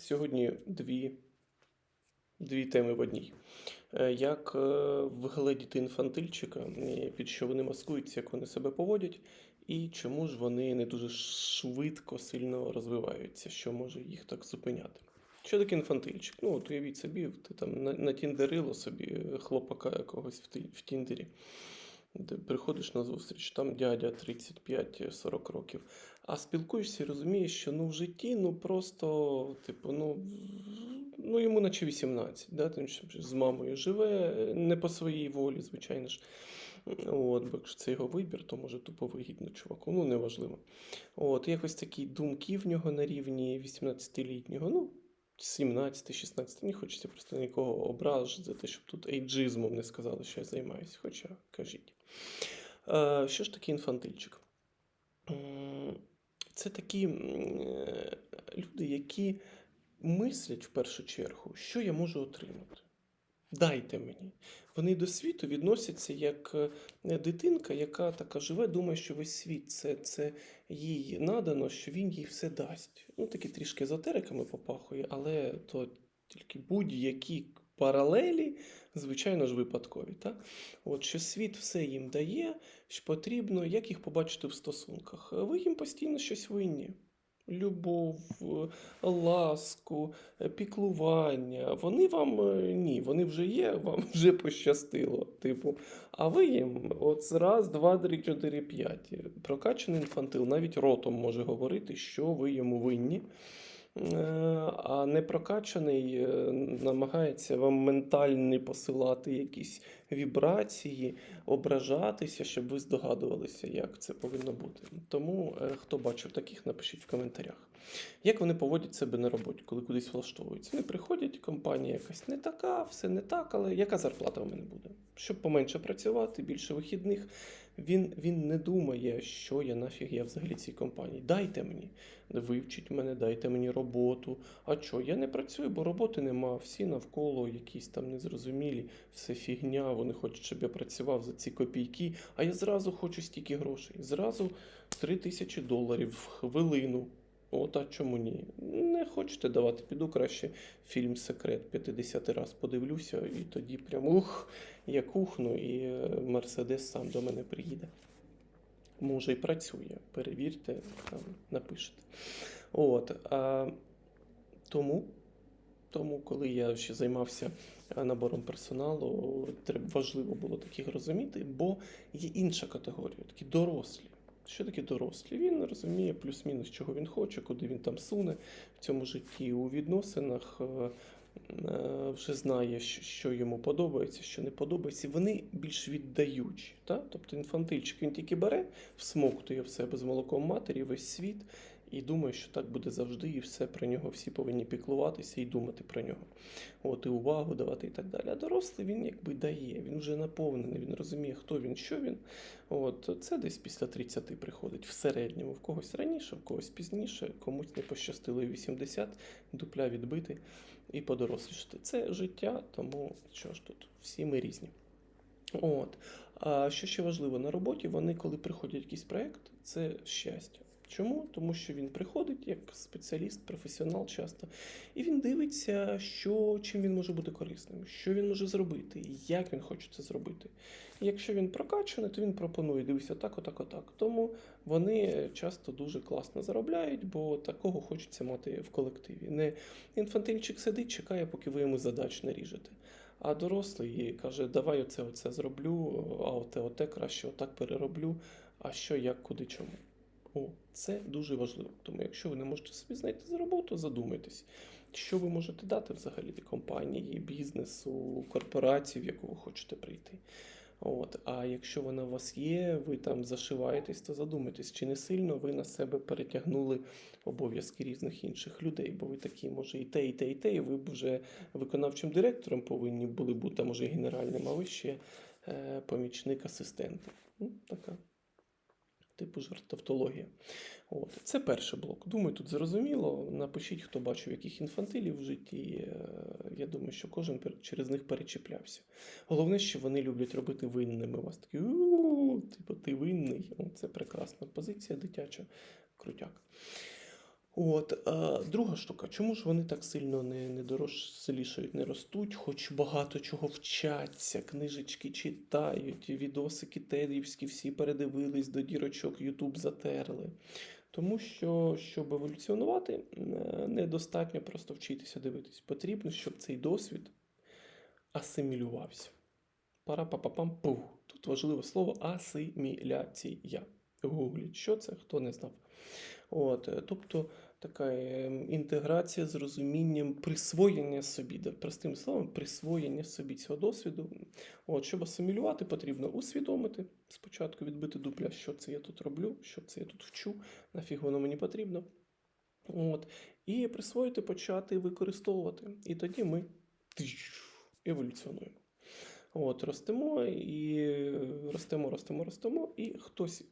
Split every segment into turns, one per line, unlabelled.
Сьогодні дві, дві теми в одній. Е, Як е, вигледіти інфантильчика, е, під що вони маскуються, як вони себе поводять, і чому ж вони не дуже швидко сильно розвиваються, що може їх так зупиняти. Що таке інфантильчик? Ну, от уявіть собі, ти там на- натіндерило собі хлопака якогось в Тіндері. Ти приходиш на зустріч, там дядя 35-40 років. А спілкуєшся і розумієш, що ну в житті ну просто, типу, ну, ну йому наче 18, да? Тому що з мамою живе не по своїй волі, звичайно ж. От, бо якщо це його вибір, то може тупо вигідно чуваку. Ну, неважливо. От, якось такі думки в нього на рівні 18-літнього. Ну, 17-16, не хочеться просто нікого те, щоб тут ейджизмом не сказали, що я займаюся. Хоча кажіть. Е, що ж таке інфантильчик? Це такі е, люди, які мислять в першу чергу, що я можу отримати. Дайте мені. Вони до світу відносяться як е, дитинка, яка така живе, думає, що весь світ це, це їй надано, що він їй все дасть. Ну, такі трішки езотериками попахує, але то тільки будь-які паралелі, звичайно ж, випадкові. Так? От що світ все їм дає, що потрібно, як їх побачити в стосунках. Ви їм постійно щось винні. Любов, ласку, піклування. Вони вам е, ні, вони вже є, вам вже пощастило. Типу, а ви їм от раз, два, три, чотири, п'ять. Прокачаний інфантил навіть ротом може говорити, що ви йому винні. Е, А непрокачаний е, намагається вам ментально посилати якісь вібрації, ображатися, щоб ви здогадувалися, як це повинно бути. Тому, е, хто бачив таких, напишіть в коментарях. Як вони поводять себе на роботі, коли кудись влаштовуються? Вони приходять, компанія якась не така, все не так, але яка зарплата в мене буде? Щоб поменше працювати, більше вихідних. Він, він не думає, що я нафіг я взагалі цій компанії. Дайте мені, вивчіть мене, дайте мені роботу. А що? Я не працюю, бо роботи нема. Всі навколо якісь там незрозумілі, все фігня. Вони хочуть, щоб я працював за ці копійки. А я зразу хочу стільки грошей. Зразу 3 тисячі доларів в хвилину. От, а чому ні? Не хочете давати, піду краще фільм Секрет 50 раз подивлюся, і тоді прям ух, я кухну, і е, Мерседес сам до мене приїде. Може, і працює. Перевірте, там напишете. От, а, тому, тому, коли я ще займався е, набором персоналу, важливо було таких розуміти, бо є інша категорія, такі дорослі. Що таке дорослі? Він розуміє плюс-мінус, чого він хоче, куди він там суне в цьому житті у відносинах. е, е, Вже знає, що йому подобається, що не подобається. Вони більш віддаючі. Та? Тобто інфантильчик він тільки бере, всмоктує в себе з молоком матері весь світ і думає, що так буде завжди, і все про нього всі повинні піклуватися і думати про нього. От, і увагу давати і так далі. А дорослий він якби дає, він вже наповнений, він розуміє, хто він, що він. От, це десь після 30 приходить в середньому, в когось раніше, в когось пізніше, комусь не пощастило і 80, дупля відбити і подорослішати. Це життя, тому що ж тут, всі ми різні. От. А що ще важливо, на роботі вони, коли приходять якийсь проєкт, це щастя. Чому? Тому що він приходить як спеціаліст, професіонал часто, і він дивиться, що, чим він може бути корисним, що він може зробити, як він хоче це зробити. І якщо він прокачаний, то він пропонує дивися так, отак, отак. Тому вони часто дуже класно заробляють, бо такого хочеться мати в колективі. Не інфантильчик сидить, чекає, поки ви йому задач наріжете. А дорослий каже, давай оце, оце зроблю, а оте, оте краще отак перероблю. А що, як, куди, чому? О, це дуже важливо. Тому якщо ви не можете собі знайти за роботу, задумайтесь, що ви можете дати взагалі компанії, бізнесу, корпорації, в яку ви хочете прийти. От, а якщо вона у вас є, ви там зашиваєтесь, то задумайтесь, чи не сильно ви на себе перетягнули обов'язки різних інших людей, бо ви такі, може, і те, і те, і те, і ви б вже виконавчим директором повинні були бути, а може, генеральним, а ви ще е, помічник асистента. Ну, така типу жартовтологія. От. Це перший блок. Думаю, тут зрозуміло. Напишіть, хто бачив яких інфантилів в житті. Е, Я думаю, що кожен через них перечіплявся. Головне, що вони люблять робити винними У вас. Такі, «У, типу, ти винний. Це прекрасна позиція дитяча, крутяк. От, а, друга штука, чому ж вони так сильно не, не дорослішають, не ростуть, хоч багато чого вчаться, книжечки читають, відосики тедівські всі передивились, до дірочок Ютуб затерли. Тому що, щоб еволюціонувати, е, недостатньо просто вчитися дивитись. Потрібно, щоб цей досвід асимілювався. Пара-па-па-пам пух. Тут важливе слово асиміляція. Гугліть, що це, хто не знав. От, е, тобто така е, інтеграція з розумінням присвоєння собі, простим словом, присвоєння собі цього досвіду. От, щоб асимілювати, потрібно усвідомити спочатку відбити дупля, що це я тут роблю, що це я тут вчу, нафіг воно мені потрібно. От, і присвоїти, почати використовувати. І тоді ми еволюціонуємо. От, ростемо і ростемо, ростемо, ростемо, і хтось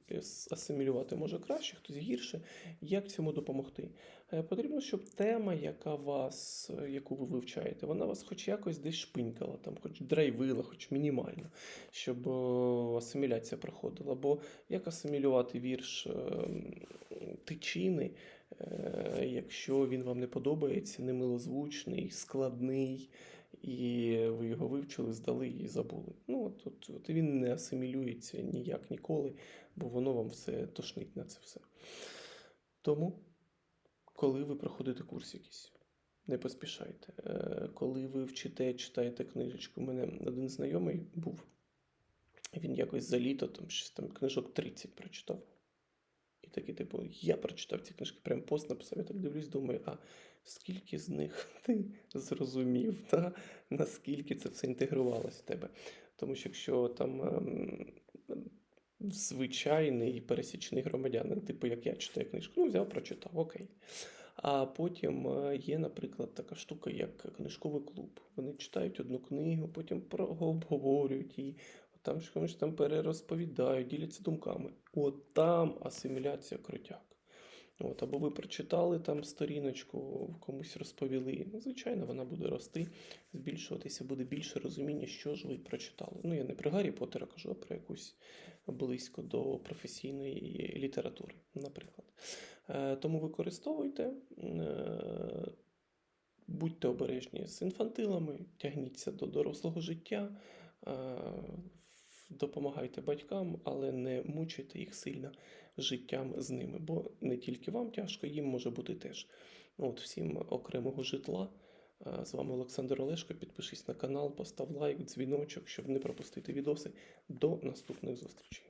асимілювати може краще, хтось гірше. Як цьому допомогти? Е, Потрібно, щоб тема, яка вас, е, яку ви вивчаєте, вона вас хоч якось десь шпинькала, там, хоч драйвила, хоч мінімально, щоб е, асиміляція проходила. Бо як асимілювати вірш е, тичини, е, якщо він вам не подобається, немилозвучний, складний, і ви його вивчили, здали і забули. Ну, от, от, от він не асимілюється ніяк ніколи, бо воно вам все тошнить на це все. Тому, коли ви проходите курс якийсь, не поспішайте. Е, Коли ви вчите, читаєте книжечку, у мене один знайомий був, він якось за літо там, там книжок 30 прочитав. Такий, типу, я прочитав ці книжки, прям пост написав, я так дивлюсь, думаю, а скільки з них ти зрозумів, та? наскільки це все інтегрувалося в тебе. Тому що якщо там ем, звичайний пересічний громадянин, типу як я читаю книжку, ну взяв, прочитав, окей. А потім е, є, наприклад, така штука, як книжковий клуб. Вони читають одну книгу, потім обговорюють її, там щось там перерозповідають, діляться думками. От там асиміляція крутяк. От, або ви прочитали там сторіночку, комусь розповіли. Ну, звичайно, вона буде рости, збільшуватися, буде більше розуміння, що ж ви прочитали. Ну, я не про Гаррі Поттера кажу, а про якусь близько до професійної літератури, наприклад. Е, тому використовуйте, е, будьте обережні з інфантилами, тягніться до дорослого життя, е, допомагайте батькам, але не мучайте їх сильно життям з ними, бо не тільки вам тяжко, їм може бути теж. От всім окремого житла. З вами Олександр Олешко. Підпишись на канал, постав лайк, дзвіночок, щоб не пропустити відоси. До наступних зустрічей.